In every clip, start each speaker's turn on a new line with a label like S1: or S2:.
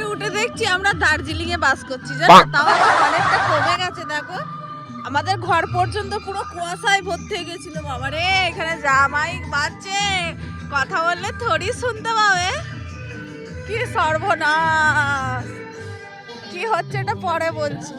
S1: থেকে উঠে দেখছি আমরা দার্জিলিং এ বাস করছি। জানো তাও অনেকটা কমে গেছে দেখো। আমাদের ঘর পর্যন্ত পুরো কুয়াশায় ভর্তি হয়ে গেছিল। বাবা রে এখানে জামাই বাজছে। কথা বললে থোড়ি শুনতে পাবে। কি সর্বনাশ। কি হচ্ছে এটা পরে বলছি।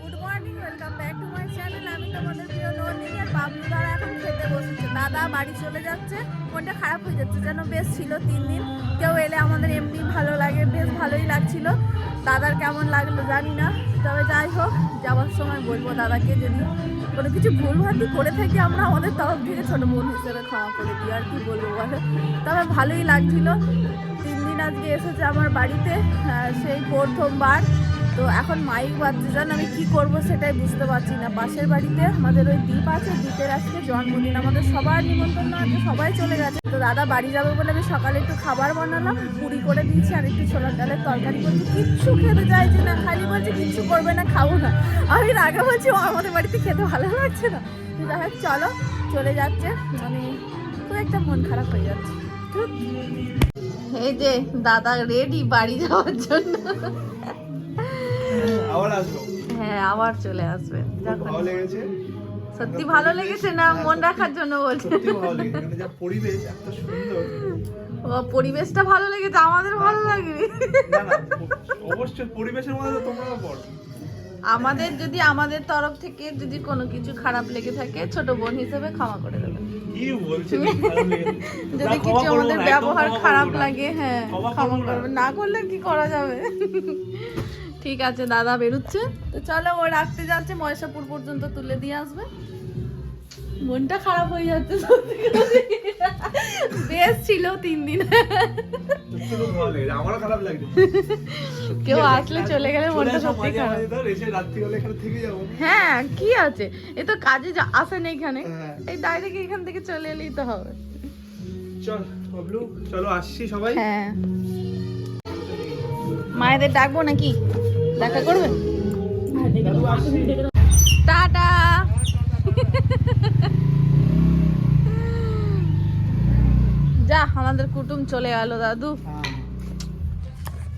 S1: Good morning welcome back to my channel আমি তোমাদের প্রিয় নন্দিনী আর বাবলু। দাদা এখন দাদা বাড়ি চলে যাচ্ছে, মনটা খারাপ হয়ে যাচ্ছে, যেন বেশ ছিল তিন দিন। কেউ এলে আমাদের এমনি ভালো লাগে, বেশ ভালোই লাগছিল। দাদার কেমন লাগল জানি না, তবে যাই হোক, যাওয়ার সময় বলব দাদাকে যদি কোনো কিছু ভুলভ্রান্তি করে থাকি আমরা, আমাদের তরফ থেকে ছোটো বোন হিসেবে ক্ষমা করে দিই, আর কি বলব বলো। তবে ভালোই লাগছিল। তিন দিন আজকে এসেছে আমার বাড়িতে সেই প্রথমবার। তো এখন মাইক বাজছে, জান আমি কি করব সেটাই বুঝতে পারছি না। পাশের বাড়িতে আমাদের ওই দ্বীপ আছে দ্বীপের আজকে জন্মদিন, আমাদের সবার নিমন্ত্রণ আছে, সবাই চলে গেছে। তো দাদা বাড়ি যাবে বলে আমি সকালে একটু খাবার বানালাম, পুরি করে দিয়েছি, আর একটু ছোলার ডালের তরকারি করছি। কিচ্ছু খেতে চাইছে না, খালি বলছে কিচ্ছু করবে না, খাব না। আমি এর আগে বলছি আমাদের বাড়িতে খেতে ভালো লাগছে না। তো দেখা চলো, চলে যাচ্ছে মানে খুব একটা মন খারাপ হয়ে যাচ্ছে। এই যে দাদা রেডি বাড়ি যাওয়ার জন্য। হ্যাঁ আবার চলে আসবে।
S2: ভালো লেগেছে।
S1: সত্যি ভালো লেগেছে না? মন রাখার জন্য বলছে।
S2: সত্যি ভালো লেগেছে এখানে পরিবেশ এত সুন্দর।
S1: ও পরিবেশটা ভালো লেগেছে আমাদের ভালো লাগে
S2: অবশ্যই পরিবেশের মধ্যে তো তোমরা পড়ো
S1: আমাদের যদি আমাদের তরফ থেকে যদি কোনো কিছু খারাপ লেগে থাকে ছোট বোন হিসেবে ক্ষমা করে দেবেন? যদি কিছু আমাদের ব্যবহার খারাপ লাগে হ্যাঁ
S2: ক্ষমা করব।
S1: করবেন। না করলে কি করা যাবে? ঠিক আছে দাদা বেরোচ্ছে। তো চলো ও রাখতে যাচ্ছে ময়সাপুর পর্যন্ত তুলে দিয়ে আসবে। মনটা খারাপ হয়ে যাচ্ছে বেশ ছিল তিন দিন।
S2: আমারও খারাপ লাগছে।
S1: কেউ আসলে চলে গেলে মনটা সত্যি খারাপ। হ্যাঁ কি আছে? এ তো কাজে যা- আসে না এখানে।
S2: হ্যাঁ।
S1: এই ডাইরেক্ট এখান থেকে চলে এলেই তো হবে।
S2: চল বাবলু চলো আসছি সবাই।
S1: হ্যাঁ। মায়েদের ডাকবো নাকি? দেখা করবে টাটা। যা, আমাদের কুটুম চলে গেল, দাদু।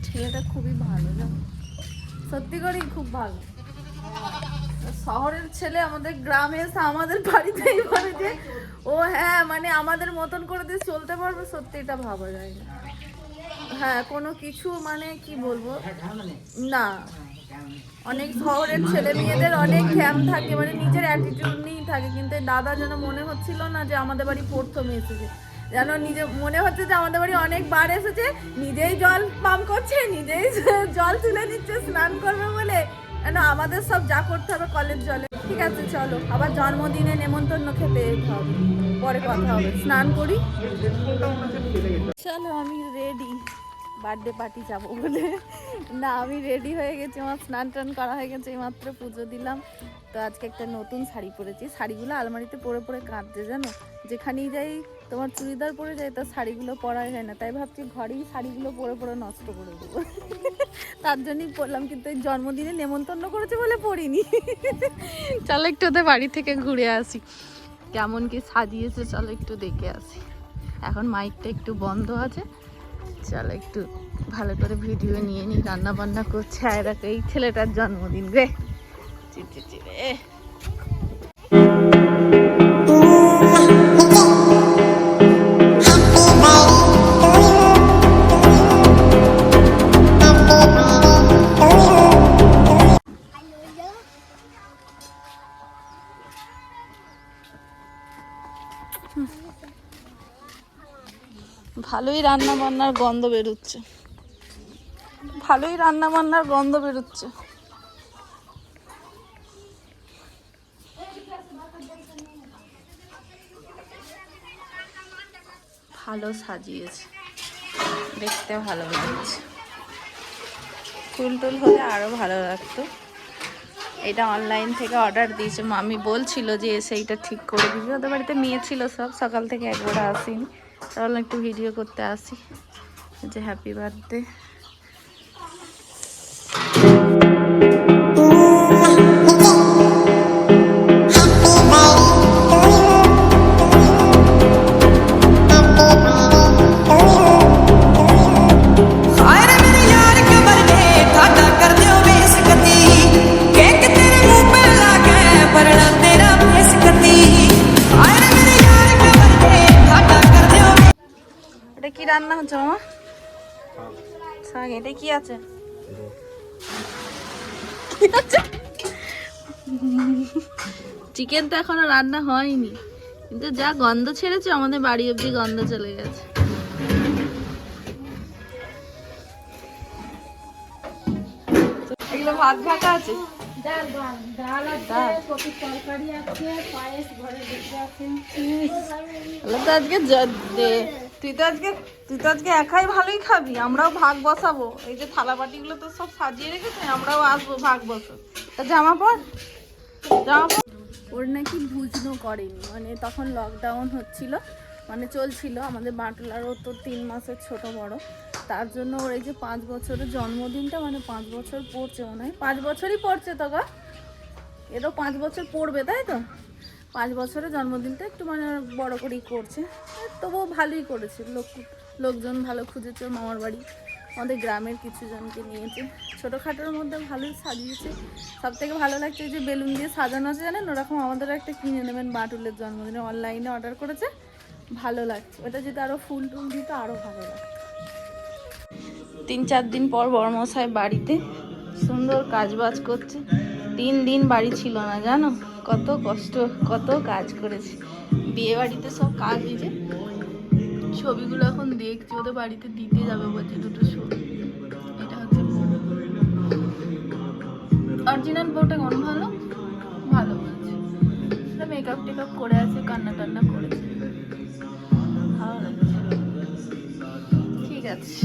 S1: ছেলেটা খুবই ভালো, জানো? সত্যি করেই খুব ভালো। শহরের ছেলে আমাদের গ্রামে এসে আমাদের বাড়িতে এইভাবে ও হ্যাঁ মানে আমাদের মতন করে দিয়ে চলতে পারবে। সত্যি এটা ভাবা যায় না। হ্যাঁ কোনো কিছু মানে কি বলব? না। অনেক শহরের ছেলে মেয়েদের অনেক জ্ঞান থাকে মানে নিজের অ্যাটিটিউড নিয়েই থাকে কিন্তু দাদা যেন মনে হচ্ছিল না যে আমাদের বাড়ি প্রথম এসেছে। যেন নিজে মনে হচ্ছে যে আমাদের বাড়ি অনেকবার এসেছে নিজেই জল পাম্প করছে নিজেই জল তুলে দিচ্ছে স্নান করবে বলে। কেন আমাদের সব যা করতে হবে কলের জলে। ঠিক আছে চলো আবার জন্মদিনে নেমন্তন্ন খেতে যেতে হবে। পরে কথা হবে। স্নান করি। চলো আমি রেডি বার্থডে পার্টি যাব বলে। না, আমি রেডি হয়ে গেছি, আমার স্নান টান করা হয়ে গেছে এইমাত্র পুজো দিলাম। তো আজকে একটা নতুন শাড়ি পরেছি। শাড়িগুলো আলমারিতে পরে পরে কাঁদছে, জানো? যেখানেই যাই, তোমার চুড়িদার পরে যাই, তার শাড়িগুলো পরাই হয় না। তাই ভাবছি ঘরেই শাড়িগুলো পরে পরে নষ্ট করে দেবো। তার জন্যই পরলাম, কিন্তু এই জন্মদিনে নেমন্তন্ন করেছে বলে পরিনি। চলো একটু ওদের বাড়ি থেকে ঘুরে আসি। কেমন কি সাজিয়েছে, চলো একটু দেখে আসি। এখন মাইকটা একটু বন্ধ আছে। চলো একটু ভালো করে ভিডিও নিয়ে নিই রান্না বান্না করছে, আর এই ছেলেটার জন্মদিন, রে। চি চি ভালোই রান্না বান্নার গন্ধ বেরোচ্ছে। ভালোই রান্না বান্নার গন্ধ বেরোচ্ছে। ভালো সাজিয়েছে। দেখতে ভালো লাগছে। ফুল টুল হলে আরও ভালো লাগতো। এটা অনলাইন থেকে অর্ডার দিয়েছে। মামি বলছিল যে এসে এটা ঠিক করে দিবি। ওদের বাড়িতে মেয়ে ছিল সব। সকাল থেকে একবার আসিনি। তাহলে একটু ভিডিও করতে আসি। যে হ্যাপি বার্থডে আছে। চিকেন তো এখনও রান্না হয়নি। কিন্তু যা গন্ধ ছেড়েছে আমাদের বাড়ি অব্দি গন্ধ চলে গেছে। এগুলো ভাত ভাতা আছে?
S3: ডাল ডাল ডাল আছে কপি তরকারি আছে পায়েস ঘরে বসে আছে।
S1: আজকে তুই তো আজকে, তুই তো আজকে একাই ভালোই খাবি, আমরাও ভাগ বসাবো। এই যে থালা বাটিগুলো তো সব সাজিয়ে রেখেছে, আমরাও আসব ভাগ বসো তা জামা পর? জামা ওর নাকি ভুজনো করেনি মানে তখন লকডাউন হচ্ছিল মানে চলছিল, আমাদের বাটলারও তো তিন মাসের ছোট বড়। তার জন্য ওর এই যে পাঁচ বছরের জন্মদিনটা মানে পাঁচ বছর পড়ছে মনে হয় পাঁচ বছরই পড়ছে তো গা? এরও পাঁচ বছর পড়বে, তাই তো? পাঁচ বছরের জন্মদিনটা একটু মানে বড় করেই করছে। তবুও ভালোই করেছে। লোক, লোকজন ভালো খুঁজেছে মামার বাড়ি। আমাদের গ্রামের কিছু জনকে নিয়েছে। ছোটোখাটোর মধ্যে ভালোই সাজিয়েছে। সব থেকে ভালো লাগছে যে বেলুন দিয়ে সাজানো আছে জানেন? ওরকম আমাদের একটা কিনে নেবেন বাটুলের জন্মদিনে। অনলাইনে অর্ডার করেছে। ভালো লাগছে। ওটা যদি আরও ফুল টুল দিত আরও ভালো লাগতো। তিন চার দিন পর বড়মশাই বাড়িতে। সুন্দর কাজ বাজ করছে। তিন দিন বাড়ি ছিল না, জানো? কত কষ্ট, কত কাজ করেছে। বিয়ে বাড়িতে সব কাজ হয়েছে ছবিগুলো এখন দেখছি, ওদের বাড়িতে দিতে যাবে বলছে দুটো ছবি এটা হচ্ছে অরিজিনাল বউটা কোন ভালো? ভালো বলছে। মেকআপ টেকআপ করে আছে, কান্না টান্না করেছে। ভালো ঠিক আছে।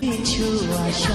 S4: কিছু আশা।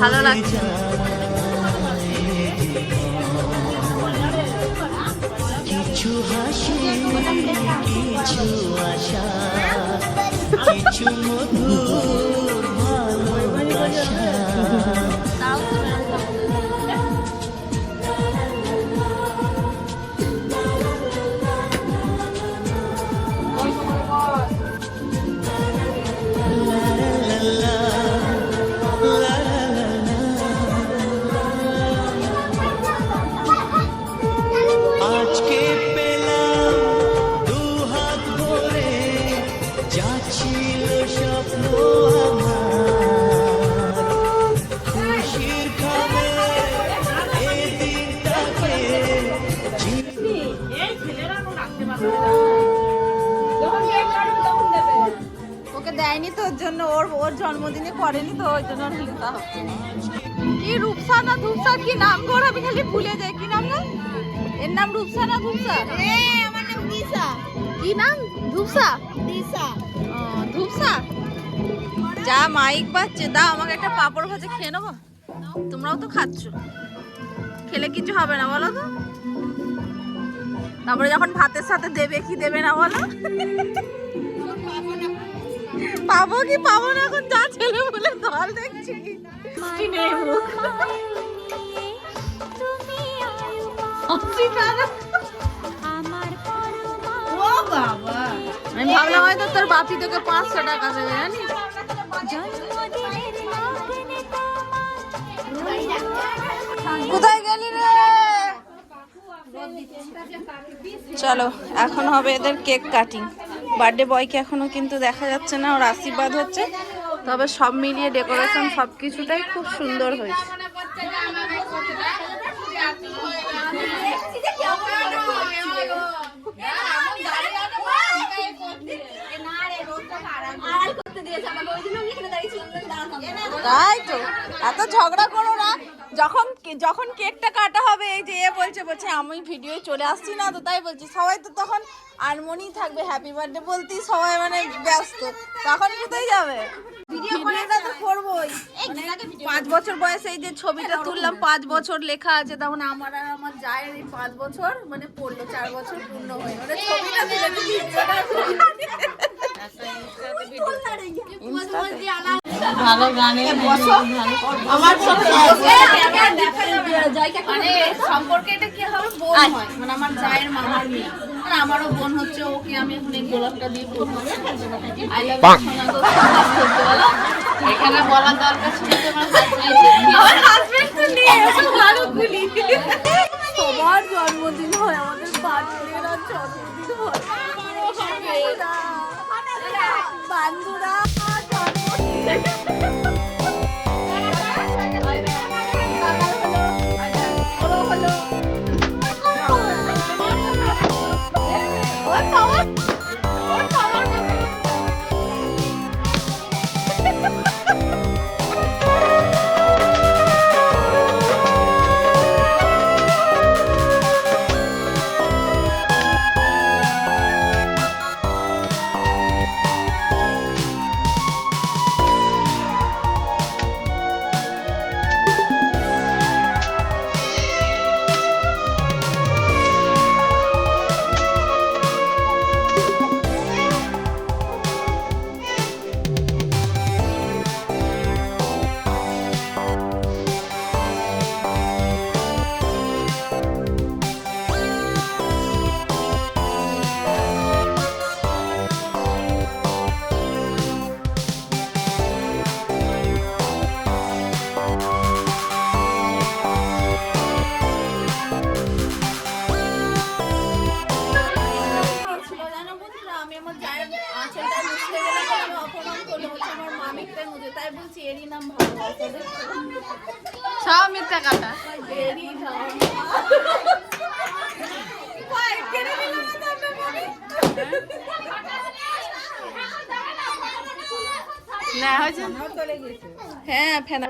S1: ভালো লাগছে।
S4: কিছু হাসি কিছু আশা কিছু মধুর ভালোবাসা
S1: দেয়নি তো ওর জন্য ওর ওর জন্মদিনে করেনি তো ওই জন্য হিংসা কি রূপসা না। ধূপসা কি নাম গো? ওর আমি খালি ভুলে যাই কি নাম না এর নাম রূপসা না ধূপসা
S3: আমার নাম দিশা।
S1: কি নাম? ধূপসা?
S3: দিশা।
S1: ধূপসা? যা মাইক বাজছে দাও আমাকে একটা পাপড় ভাজা খেয়ে নেব। তোমরাও তো খাচ্ছ। খেলে কিছু হবে না বলো তো। তারপরে যখন ভাতের সাথে দেবে কি দেবে না বলো? পাবো কি পাবো না এখন যা ছেলে বলে দল দেখছি। আমি ভাবলাম হয়তো তোর বাপি তোকে পাঁচশো টাকা দেবে জানিস? কোথায় গেলি রে? চলো এখন হবে এদের কেক কাটিং। বার্থডে বয়কে এখনও কিন্তু দেখা যাচ্ছে না, ওর আশীর্বাদ হচ্ছে। তবে সব মিলিয়ে ডেকোরেশন সব কিছুটাই খুব সুন্দর হয়েছে। তাই তো, এত ঝগড়া করো না, যখন যখন কেকটা কাটা হবে এই যে এ বলছে বলছে আমি ভিডিও চলে আসছি না তো তাই বলছি। সবাই তো তখন আনমনি থাকবে হ্যাপি বার্থডে বলতেই সবাই মানে ব্যস্ত। তখন কোথায় যাবে? ভিডিওটা তো করবোই। পাঁচ বছর বয়সে এই যে ছবিটা তুললাম পাঁচ বছর লেখা আছে তখন আমার আর আমার জায়ের এই পাঁচ বছর মানে পড়ল চার বছর পূর্ণ হয়ে মানে ছবিটা তুলে ভিডিওটা। ভালো গানে আমার
S3: মানে সম্পর্কে এটা কি হবে? বোন হয়। মানে আমার জায়ের মামার মেয়ে। আমারও বোন হচ্ছে ওকে আমি এখন এই গোলাপটা দিয়ে করব আই লাভ এখানে বলার দরকার ছিল তোমার
S1: আমার হাজবেন্ড তো নিয়ে এসে ভালো গুলি সবার জন্মদিন হয় আমাদের বার্থডে জন্মদিন হয়। বান্ধুরা।
S3: second.
S1: সব মিথ্যা কথা। না হয়েছে? হ্যাঁ ফেনা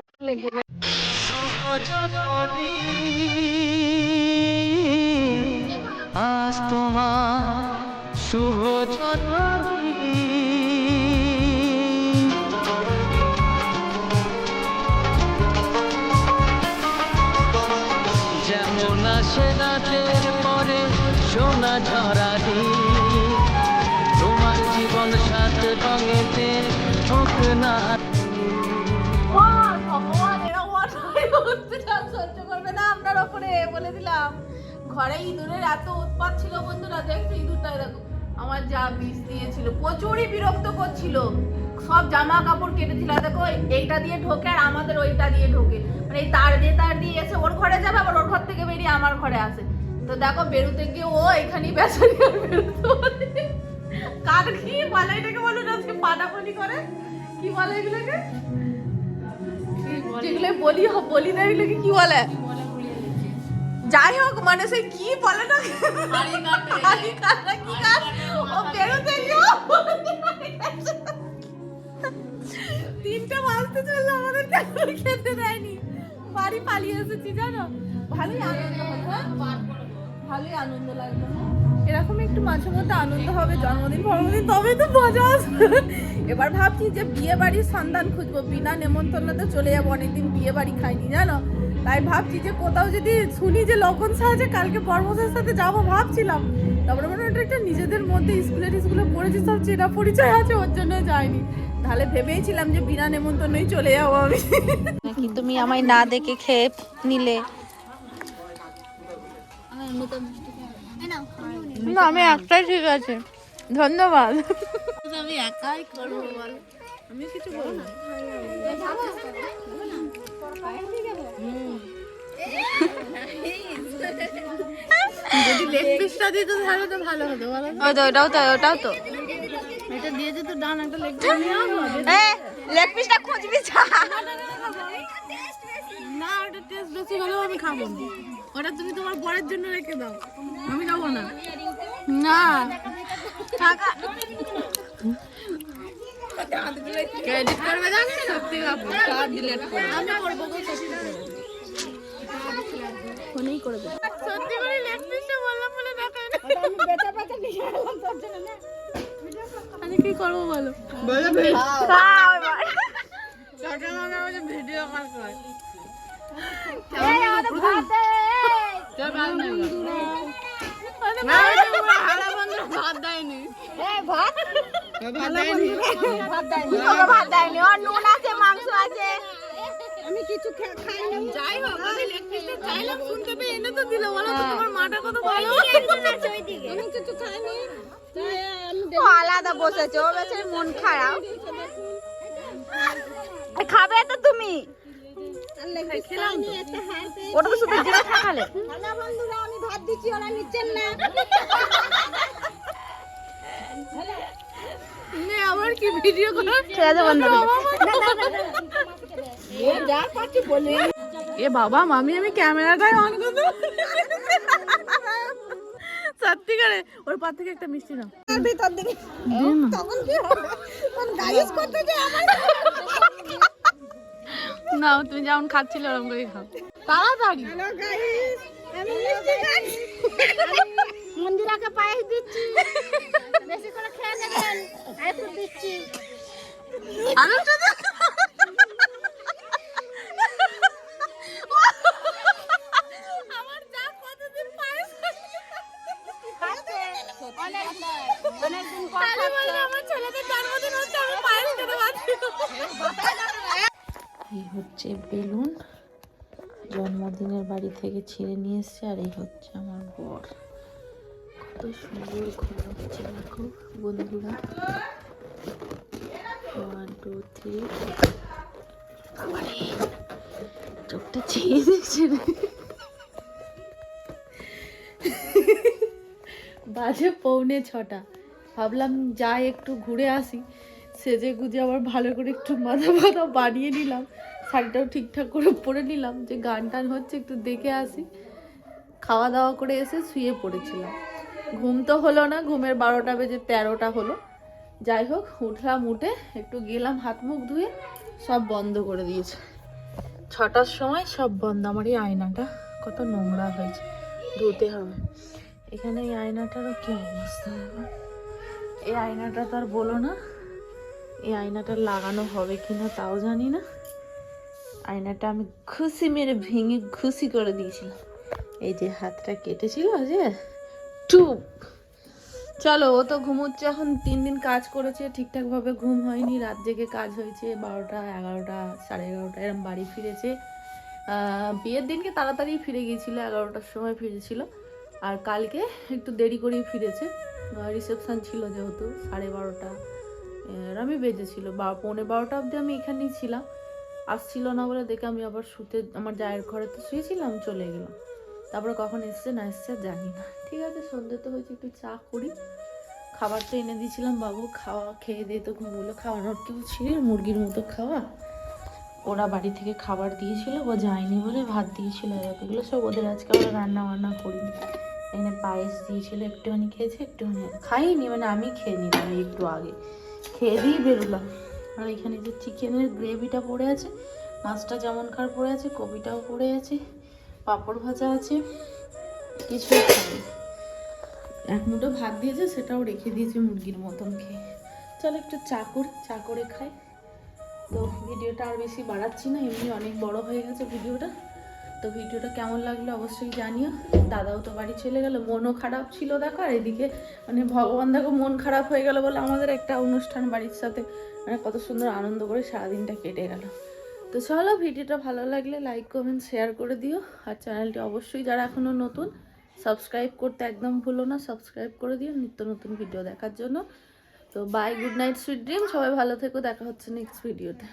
S4: আজ তোমার শুভ না
S1: ভগবান এরা ওয়াটারে হসপিটাল সহ্য করবে না আপনার ওপরে বলে দিলাম ঘরে ইঁদুরের এত উৎপাত ছিল বন্ধুরা দেখছ ইঁদুরটাই দেখো আমার যা বিষ দিয়েছিল প্রচুরই বিরক্ত করছিল সব জামা কাপড় কেটেছিল দেখো এইটা দিয়ে ঢোকে আর আমাদের ওইটা দিয়ে ঢোকে মানে তার দিয়ে তার দিয়ে এসে ওর ঘরে যাবে আবার ওর ঘর থেকে বেরিয়ে আমার ঘরে আসে তো দেখো বেরোতে গিয়ে ও এখানেই বেচারি আর বেরোতে। কার বলে না আজকে করে কি বলে এগুলোকে? যেগুলো বলি বলি না এগুলোকে, কি বলে? যাই হোক মানে সেই কি বলে না? কি কাজ ও বেরোতে তিনটা বাজতে চলল, আমাদের কেন খেতে দেয়নি। বাড়ি পালিয়ে এসেছি, জানো? ভালোই আনন্দ হ্যাঁ? ভালোই আনন্দ লাগল। এরকম একটু মাঝে মধ্যে আনন্দ হবে জন্মদিন ফর্মদিন তবে তো মজা আসবে। এবার ভাবছি যে বিয়ে বাড়ির সন্ধান খুঁজবো। বিনা নেমন্তন্নতে চলে যাব অনেকদিন বিয়ে বাড়ি খাইনি জানো? তাই ভাবছি যে কোথাও যদি শুনি যে লক্ষণ সাহায্যে কালকে পর্বতের সাথে যাব ভাবছিলাম। তারপরে মনে হলো একটা নিজেদের মধ্যে স্কুলে টিস্কুলে পড়েছি সব চেনা পরিচয় আছে ওর জন্য যায়নি। তাহলে ভেবেইছিলাম যে বিনা নেমন্তন্নই চলে যাব আমি। নাকি তুমি আমায় না দেখে খেয়ে নিলে? না আমি একটাই ঠিক আছে। ধন্যবাদ। আমি একাই করব বল। আমি কিছু বলব যদি লেগ পিসটা দিত তাহলে তো ভালো হতো বলো। ওই তো ওটাও তো ওটাও তো। এটা দিয়ে যেত ডান একটা লেগ পিস নিয়ে লেগ পিসটা খুঁজবি না ওটা টেস্ট বেশি হলেও আমি খাব। না ওটা তুমি তোমার পরের জন্য রেখে দাও। আমি খাব না। না। টাকা ক্রেডিট করবে সত্যি কার্ড ডিলিট করবে। আমি করব গো ফোনেই করে দেবো। সত্যি করে লেগ পিসটা বললাম বলে দেখায় না। আমি বেচা বেচা নিয়ে এলাম তোর জন্য না। আমি কি করব বলো? বলো খাও এবার মানে ভিডিও কল এই আমাদের ভাতে। চল ভাত
S5: না,
S3: পড়ে
S5: এটা পুরো হারা বন্ধু ভাত দেয়নি।
S3: ভাত?
S5: ভাত দেয়নি।
S3: ভাত দেয়নি। ওর নুন আছে মাংস আছে।
S5: যাই হোক আমি লেগ চাইলাম শুনতে পেয়ে এনে তো দিল। বলো তো তোমার মাটা কত ভালো
S3: ও আলাদা বসেছে ও বেচার মন খারাপ। খাবে তো তুমি। ওটা তো শুধু জিরা খালে
S5: নে, আবার কি ভিডিও করা
S3: বন্ধ
S5: এ বাবা মামি আমি ক্যামেরাটাই অন করতে সত্যি করে ওর পর থেকে একটা মিষ্টি নাও
S3: ভিতর দিকে তখন কি হবে গাইস করতে যে আমার
S5: নাও তুমি যেমন খাচ্ছিলে ওরকম করে খাও। তাড়াতাড়ি।
S3: মন্দিরাকে পায়েস দিচ্ছি। বেশি করে খেয়ে নেবেন দিচ্ছি। হচ্ছে
S1: বেলুন জন্মদিনের বাড়ি থেকে ছিঁড়ে নিয়ে এসছে, আর এই হচ্ছে আমার বর। কত সুন্দর ঘোরা হচ্ছে, দেখো বন্ধুরা। ওয়ান টু থ্রি চোখটা ছিঁড়ে দিচ্ছে বাজে পৌনে ছটা। ভাবলাম যাই একটু ঘুরে আসি। সেজে গুজে আবার ভালো করে একটু মাথা মাথা বানিয়ে নিলাম। শাড়িটাও ঠিকঠাক করে পরে নিলাম, যে গান টান হচ্ছে একটু দেখে আসি। খাওয়া দাওয়া করে এসে শুয়ে পড়েছিলাম। ঘুম তো হলো না, ঘুমের বারোটা বেজে তেরোটা হলো। যাই হোক, উঠলাম, উঠে একটু গেলাম, হাত মুখ ধুয়ে সব বন্ধ করে দিয়েছে। ছটার সময় সব বন্ধ, আমার এই আয়নাটা কত নোংরা হয়েছে। ধুতে হবে। এখানে এই আয়নাটারও কি অবস্থা এই আয়নাটা তো আর বলো না, এই আয়নাটা লাগানো হবে কিনা তাও জানি না। আয়নাটা আমি খুশি মেরে ভেঙে খুশি করে দিয়েছিলাম। এই যে হাতটা কেটেছিল যে, টুপ। চলো, ও তো ঘুমোচ্ছে এখন, তিন দিন কাজ করেছে ঠিকঠাকভাবে ঘুম হয়নি, রাত জেগে কাজ হয়েছে, বারোটা, এগারোটা, সাড়ে এগারোটা, এরম বাড়ি ফিরেছে। বিয়ের দিনকে তাড়াতাড়ি ফিরে গিয়েছিল, এগারোটার সময় ফিরেছিল। আর কালকে একটু দেরি করেই ফিরেছে। রিসেপশান ছিল যেহেতু, সাড়ে বারোটা আমি বেজেছিল। বা, পৌনে বারোটা অবধি আমি এখানেই ছিলাম। আসছিল না বলে দেখে আমি আবার শুতে, আমার জায়ের ঘরে তো শুয়েছিলাম, চলে গেলাম। তারপরে কখন এসছে না এসছে জানি না। ঠিক আছে সন্ধ্যে তো হয়েছে, একটু চা করি। খাবার তো এনে দিয়েছিলাম বাবু, খাওয়া খেয়ে দিয়ে তো ঘুমগুলো খাওয়ানোর কেউ ছিল মুরগির মতো খাওয়া। ওরা বাড়ি থেকে খাবার দিয়েছিল, ও যায়নি বলে ভাত দিয়েছিল এগুলো সব ওদের আজকে আমরা রান্না বান্না করিনি। এখানে পায়েস দিয়েছিল, একটুখানি খেয়েছে, একটুখানি খাইনি মানে আমি খেয়ে নিলাম একটু আগে। খেয়ে দিয়েই বেরোলাম। আর এখানে যে চিকেনের গ্রেভিটা পড়ে আছে, মাছটা যেমন খার পড়ে আছে, কপিটাও পড়ে আছে, পাঁপড় ভাজা আছে, কিছু এক মুঠো ভাত দিয়েছে, সেটাও রেখে দিয়েছে মুরগির মতন খেয়ে। চলো একটু চাকর চাকরে খাই। তো ভিডিওটা আর বেশি বাড়াচ্ছি না, এমনি অনেক বড় হয়ে গেছে ভিডিওটা। তো ভিডিওটা কেমন লাগল অবশ্যই জানিও। দাদাও তো বাড়ি চলে গেল, মনও খারাপ ছিল দেখো, আর এদিকে মানে ভগবান দেখো মন খারাপ হয়ে গেল বলে আমাদের একটা অনুষ্ঠান বাড়ির সাথে। মানে কত সুন্দর আনন্দ করে সারাদিনটা কেটে গেল। তো চলো ভিডিওটা ভালো লাগলে লাইক কমেন্ট শেয়ার করে দিও। আর চ্যানেলটি অবশ্যই যারা এখনও নতুন সাবস্ক্রাইব করতে একদম ভুলো না সাবস্ক্রাইব করে দিও নিত্য নতুন ভিডিও দেখার জন্য। তো bye good night sweet dream সবাই ভালো থেকো, দেখা হচ্ছে নেক্সট ভিডিওতে